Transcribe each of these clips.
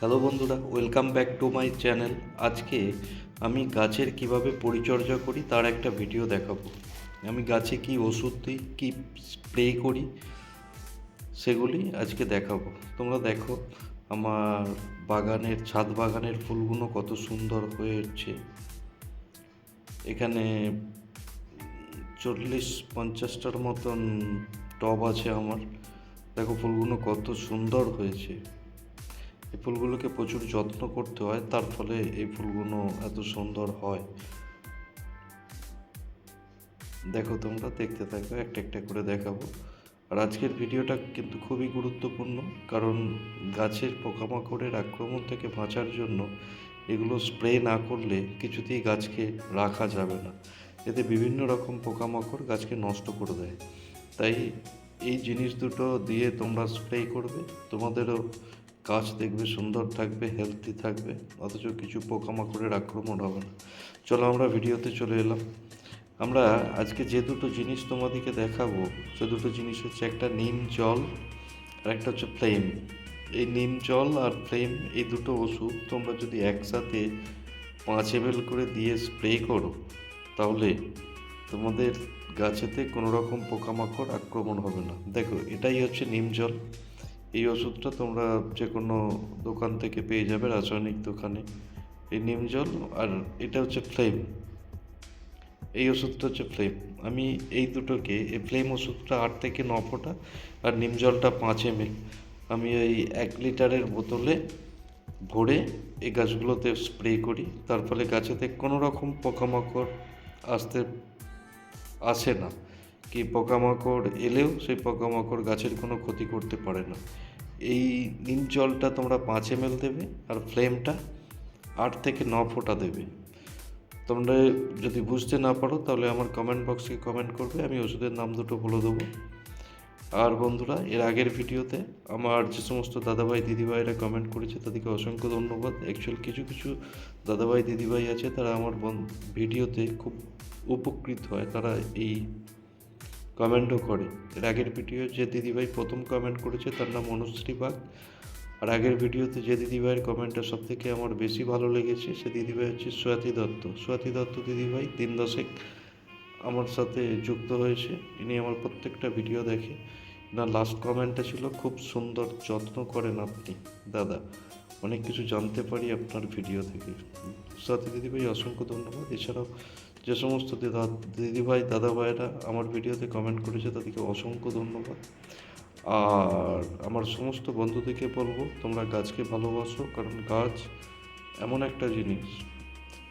Hello বন্ধুরা, welcome back to my channel. আজকে আমি গাছের কীভাবে পরিচর্যা করি তার একটা ভিডিও দেখাবো। আমি গাছে কি ওষুধ দিই, কী স্প্রে করি, সেগুলি আজকে দেখাবো। তোমরা দেখো, আমার বাগানের, ছাদ বাগানের ফুলগুলো কত সুন্দর হয়েছে। এখানে চল্লিশ পঞ্চাশটার মতন টব আছে আমার। দেখো, ফুলগুলো কত সুন্দর হয়েছে। এই ফুলগুলোকে প্রচুর যত্ন করতে হয়, তার ফলে এই ফুলগুলো এত সুন্দর হয়। দেখো তোমরা, দেখতে থাকো, একটা একটা করে দেখাবো। আর আজকের ভিডিওটা কিন্তু খুবই গুরুত্বপূর্ণ, কারণ গাছের পোকামাকড়ের আক্রমণ থেকে বাঁচার জন্য এগুলো স্প্রে না করলে কিছুতেই গাছকে রাখা যাবে না। এতে বিভিন্ন রকম পোকামাকড় গাছকে নষ্ট করে দেয়। তাই এই জিনিস দুটো দিয়ে তোমরা স্প্রে করবে। তোমাদেরও গাছ দেখবে, সুন্দর থাকবে হেলদি থাকবে, অথচ কিছু পোকামাকড়ের আক্রমণ হবে না। চলো আমরা ভিডিওতে চলে এলাম। আমরা আজকে যে দুটো জিনিস তোমাদেরকে দেখাবো, সে দুটো জিনিস হচ্ছে একটা নিম জল আর একটা হচ্ছে ফ্লেম এই নিম জল আর ফ্লেম এই দুটো ওষুধ তোমরা যদি একসাথে পাঁচ এম করে দিয়ে স্প্রে করো, তাহলে তোমাদের গাছেতে কোনো রকম পোকামাকড় আক্রমণ হবে না। দেখো, এটাই হচ্ছে নিম জল। এই ওষুধটা তোমরা যে কোনো দোকান থেকে পেয়ে যাবে, রাসায়নিক দোকানে। এই নিম জল আর এটা হচ্ছে ফ্লেম। এই ওষুধটা হচ্ছে ফ্লেম। আমি এই দুটোকে, এই ফ্লেম ওষুধটা আট থেকে ন ফোঁটা আর নিম জলটা পাঁচ এম আমি এই এক লিটারের বোতলে ভরে এই গাছগুলোতে স্প্রে করি। তার ফলে গাছেতে কোনো রকম পোকামাকড় আসতে, আসে না। কি পোকামাকড় এলেও সেই পোকামাকড় গাছের কোনো ক্ষতি করতে পারে না। এই নিম জলটা তোমরা পাঁচ এম দেবে আর ফ্লেমটা আট থেকে ন ফোঁটা দেবে। তোমরা যদি বুঝতে না পারো তাহলে আমার কমেন্ট বক্সে কমেন্ট করবে, আমি ওষুধের নাম দুটো বলে দেবো। আর বন্ধুরা, এর আগের ভিডিওতে আমার যে সমস্ত দাদাভাই, দিদিভাইরা কমেন্ট করেছে তাদেরকে অসংখ্য ধন্যবাদ। অ্যাকচুয়াল কিছু কিছু দাদাভাই, দিদিভাই আছে, তারা আমার ভিডিওতে খুব উপকৃত হয়, তারা এই কমেন্টও করে। এর আগের ভিডিও যে দিদিভাই প্রথম কমেন্ট করেছে, তার নাম অনুশ্রী বাগ। আর আগের ভিডিওতে যে দিদিভাইয়ের কমেন্টটা সব থেকে আমার বেশি ভালো লেগেছে, সে দিদিভাই হচ্ছে সোয়াতি দত্ত। সোয়াতি দত্ত দিদিভাই দিন দশেক আমার সাথে যুক্ত হয়েছে। ইনি আমার প্রত্যেকটা ভিডিও দেখে। না লাস্ট কমেন্টটা ছিল, খুব সুন্দর, যত্ন করেন আপনি, দাদা। অনেক কিছু জানতে পারি আপনার ভিডিও থেকে। সাথে দিদিভাই, অসংখ্য ধন্যবাদ। এছাড়াও যে সমস্ত দিদা দিদিভাই দাদা ভাইরা আমার ভিডিওতে কমেন্ট করেছে, তাদেরকে অসংখ্য ধন্যবাদ। আর আমার সমস্ত বন্ধুদেরকে বলব, তোমরা গাছকে ভালোবাসো, কারণ গাছ এমন একটা জিনিস।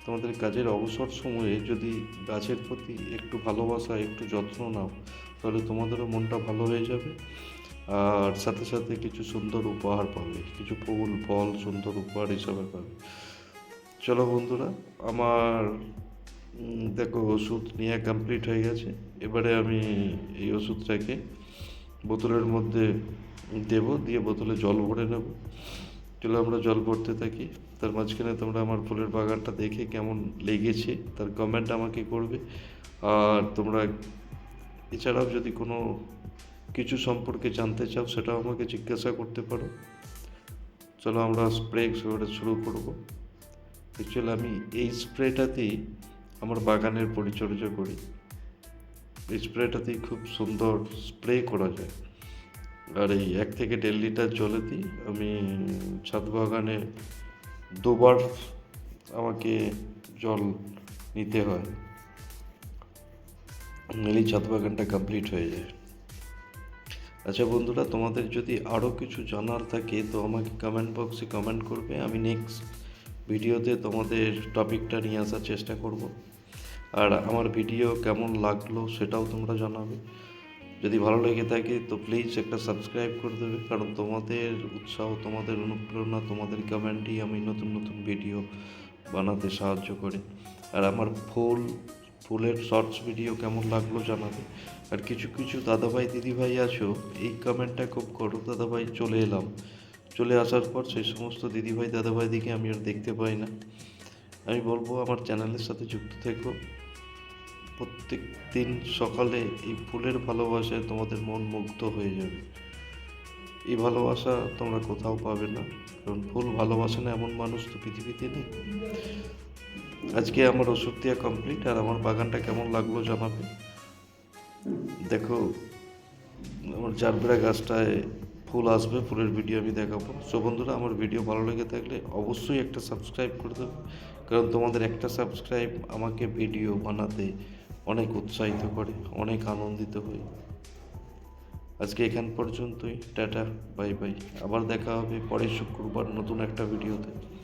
তোমাদের কাজের অবসর সময়ে যদি গাছের প্রতি একটু ভালোবাসা, একটু যত্ন নাও, তাহলে তোমাদেরও মনটা ভালো হয়ে যাবে। আর সাথে সাথে কিছু সুন্দর উপহার পাবে, কিছু ফুল, ফল, সুন্দর উপহার হিসাবে পাবে। চলো বন্ধুরা, আমার দেখো, ওষুধ নিয়ে কমপ্লিট হয়ে গেছে। এবারে আমি এই ওষুধটাকে বোতলের মধ্যে দেব, দিয়ে বোতলে জল ভরে নেব। চলো আমরা জল ভরতে থাকি। তার মাঝখানে তোমরা আমার ফুলের বাগানটা দেখে কেমন লেগেছে, তার কমেন্ট আমাকে করবে। আর তোমরা এছাড়াও যদি কোনো কিছু সম্পর্কে জানতে চাও, সেটাও আমাকে জিজ্ঞাসা করতে পারো। চলো আমরা স্প্রে শুরু করব। অ্যাকচুয়ালি আমি এই স্প্রেটাতেই আমার বাগানের পরিচর্যা করি। এই স্প্রেটাতেই খুব সুন্দর স্প্রে করা যায়। আর এই এক থেকে দেড় লিটার জলেতেই আমি ছাদ বাগানে দুবার আমাকে জল নিতে হয়। নিলেই ছাদ বাগানটা কমপ্লিট হয়ে যায়। আচ্ছা বন্ধুরা, তোমাদের যদি আরও কিছু জানার থাকে, তো আমাকে কমেন্ট বক্সে কমেন্ট করবে। আমি নেক্সট ভিডিওতে তোমাদের টপিকটা নিয়ে আসার চেষ্টা করব। আর আমার ভিডিও কেমন লাগল সেটাও তোমরা জানাবে। যদি ভালো লেগে থাকে তো প্লিজ একটা সাবস্ক্রাইব করে দেবে, কারণ তোমাদের উৎসাহ, তোমাদের অনুপ্রেরণা, তোমাদের কমেন্টই আমি নতুন নতুন ভিডিও বানাতে সাহায্য করে। আর আমার ফুল, ফুলের শর্টস ভিডিও কেমন লাগল জানাবে। আর কিছু কিছু দাদাভাই, দিদিভাই আছো, এই কমেন্টটা খুব করো। দাদাভাই, চলে এলাম। চলে আসার পর সেই সমস্ত দিদিভাই, দাদাভাই দিকে আমি আর দেখতে পাই না। আমি বলব আমার চ্যানেলের সাথে যুক্ত থেকো। প্রত্যেক দিন সকালে এই ফুলের ভালোবাসায় তোমাদের মন মুগ্ধ হয়ে যাবে। এই ভালোবাসা তোমরা কোথাও পাবে না, কারণ ফুল ভালোবাসে না এমন মানুষ তো পৃথিবীতে নেই। আজকে আমার ওষুধ দেওয়া কমপ্লিট আর আমার বাগানটা কেমন লাগল জানাবে। দেখো, আমার জারবেরা গাছটায় ফুল আসবে, ফুলের ভিডিও আমি দেখাবো। সো বন্ধুরা, আমার ভিডিও ভালো লেগে থাকলে অবশ্যই একটা সাবস্ক্রাইব করে দেবে, কারণ তোমাদের একটা সাবস্ক্রাইব আমাকে ভিডিও বানাতে অনেক উৎসাহিত করে, অনেক আনন্দিত হই। আজকে এখান পর্যন্তই, টাটা, বাই বাই। আবার দেখা হবে পরের শুক্রবার নতুন একটা ভিডিওতে।